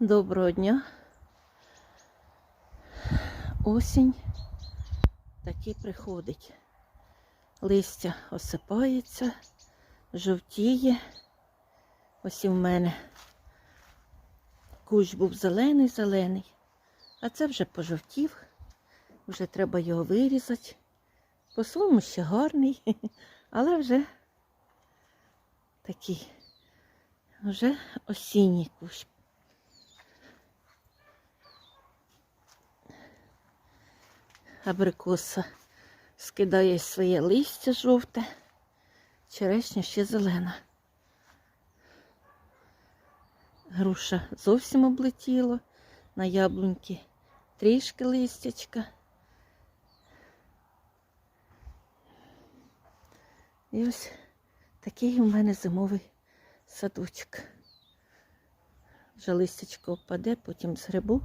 Доброго дня. Осінь таки приходить. Листя осипається, жовтіє. Ось і в мене кущ був зелений-зелений, а це вже пожовтів. Вже треба його вирізати. По-своєму ще гарний, але вже такий, вже осінній кущ. Абрикоса скидає своє листя жовте, черешня ще зелена. Груша зовсім облетіла, на яблуньки трішки листячка. І ось такий у мене зимовий садочок. Вже листячко впаде, потім згребу.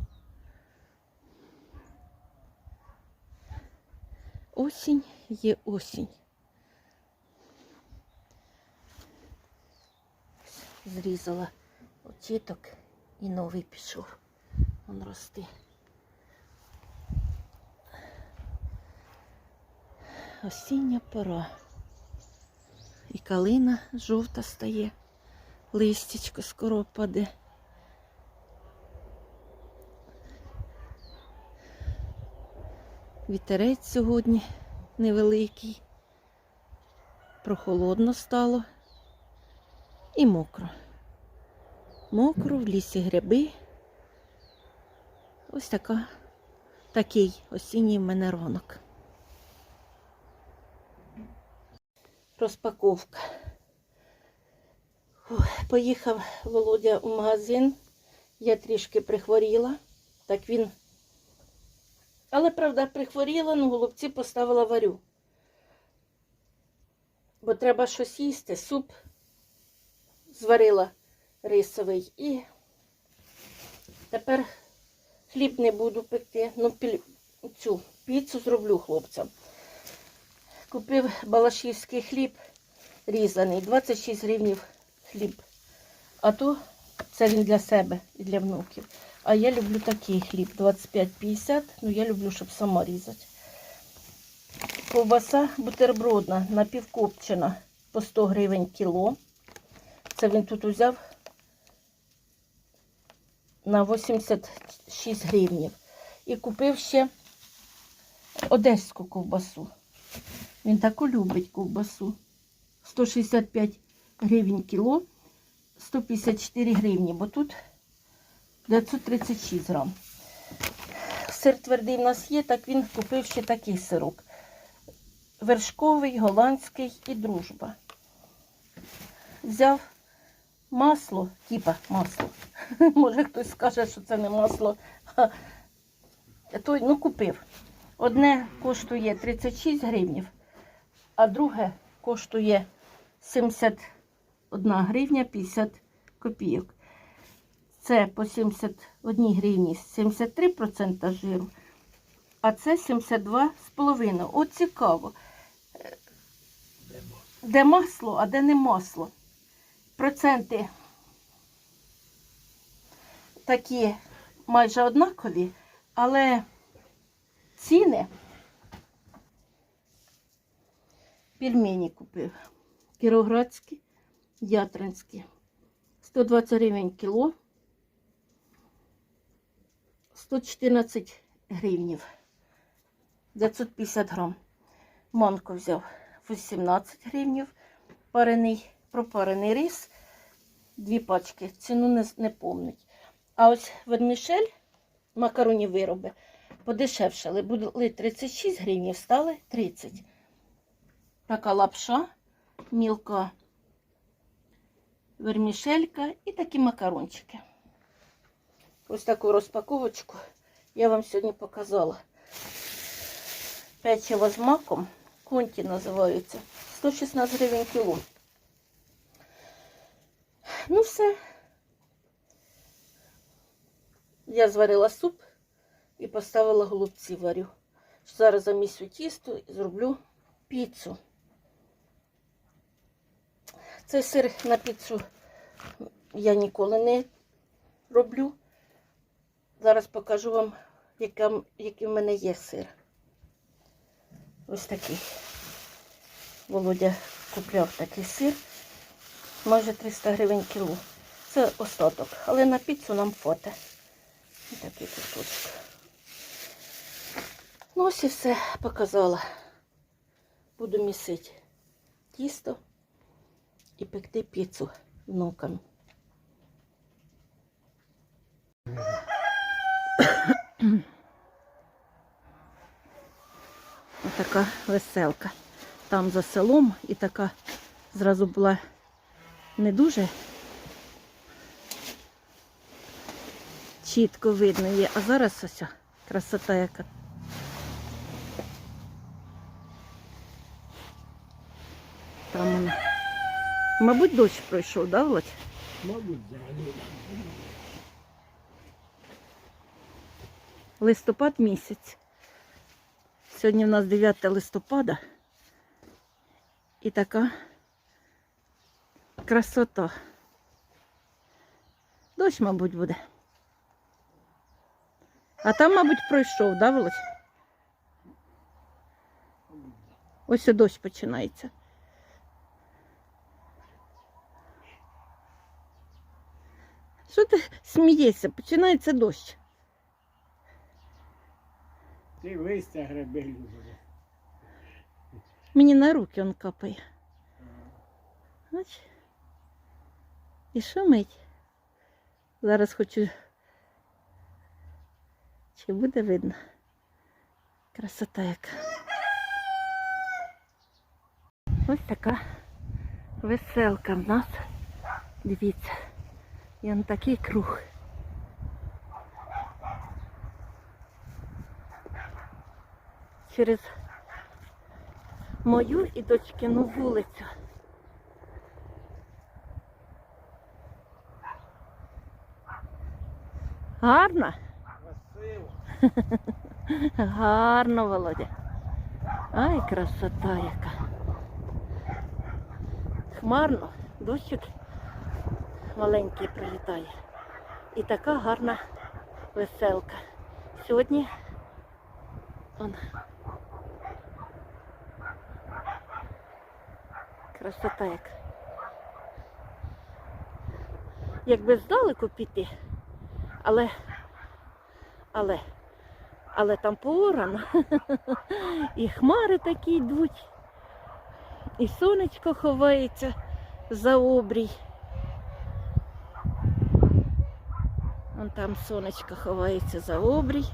Осінь є осінь. Зрізала очіток і новий пішов. Он рости. Осіння пора. І калина жовта стає, листячко скоро паде. Вітерець сьогодні невеликий. Прохолодно стало і мокро. Мокро, в лісі гриби. Ось така, такий осінній в мене ранок. Розпаковка. Поїхав Володя у магазин. Я трішки прихворіла. Так він але, правда, прихворіла, ну голубці поставила варю. Бо треба щось їсти. Суп зварила рисовий. І тепер хліб не буду пекти. Ну, цю піцу зроблю хлопцям. Купив балашівський хліб різаний, 26 гривнів хліб. А то це він для себе і для внуків. А я люблю такий хліб 25-50, ну я люблю, щоб сама різати. Ковбаса бутербродна, напівкопчена по 100 гривень кіло. Це він тут взяв на 86 гривнів. І купив ще одеську ковбасу. Він таку любить ковбасу. 165 гривень кіло, 154 гривні, бо тут 936 грам. Сир твердий в нас є, так він купив ще такий сирок. Вершковий, голландський і дружба. Взяв масло, типа масло. Може хтось скаже, що це не масло. Той, ну, купив. Одне коштує 36 гривнів, а друге коштує 71 гривня 50 копійок. Це по 71 гривні 73% жиру, а це 72,5. От цікаво. Де масло, а де не масло. Проценти такі майже однакові, але ціни пельмені купив. Кіроградські, ятринські. 120 гривень кіло. 114 гривнів. 950 грам. Манко взяв 18 гривнів. Парений, пропарений рис. Дві пачки. Ціну не, не помнить. А ось вермішель, макароні вироби, подешевшали. Були 36 гривень, стали 30. Така лапша, мілка вермішелька і такі макарончики. Ось таку розпаковочку я вам сьогодні показала. Печиво з маком, конті називаються, 116 гривень кіло. Ну все. Я зварила суп і поставила голубці варю. Зараз замісю тісто і зроблю піцу. Цей сир на піцу я ніколи не роблю. Зараз покажу вам, який в мене є сир. Ось такий. Володя купляв такий сир. Майже 300 гривень кіло. Це остаток. Але на піцу нам фото. Ось такий кусочок. Ну ось і все показала. Буду місити тісто і пекти піцу внукам. Така веселка. Там за селом і така зразу була не дуже чітко видно її, а зараз ось красота яка. Там вона. Мабуть, дощ пройшов, да, Володь? Мабуть, взагалі. Листопад місяць. Сьогодні у нас 9 листопада. І така красота. Дощ, мабуть, буде. А там, мабуть, пройшов, да, Володь? Ось дощ починається. Що ти смієшся? Починається дощ. Ти листя греби любиш. Мені на руки он капає. Бач? І шумить. Зараз хочу. Чи буде видно? Красота яка. Ось така веселка в нас. Дивіться. І он такий круг. Через мою і дочкину вулицю. Гарно? Красиво. Гарно, Володя. Ай, красота яка. Хмарно, дощик маленький прилітає. І така гарна веселка. Сьогодні он. Красота яка. Якби здалеку піти, але, але, але там поорано. І хмари такі йдуть, і сонечко ховається за обрій. Вон там сонечко ховається за обрій.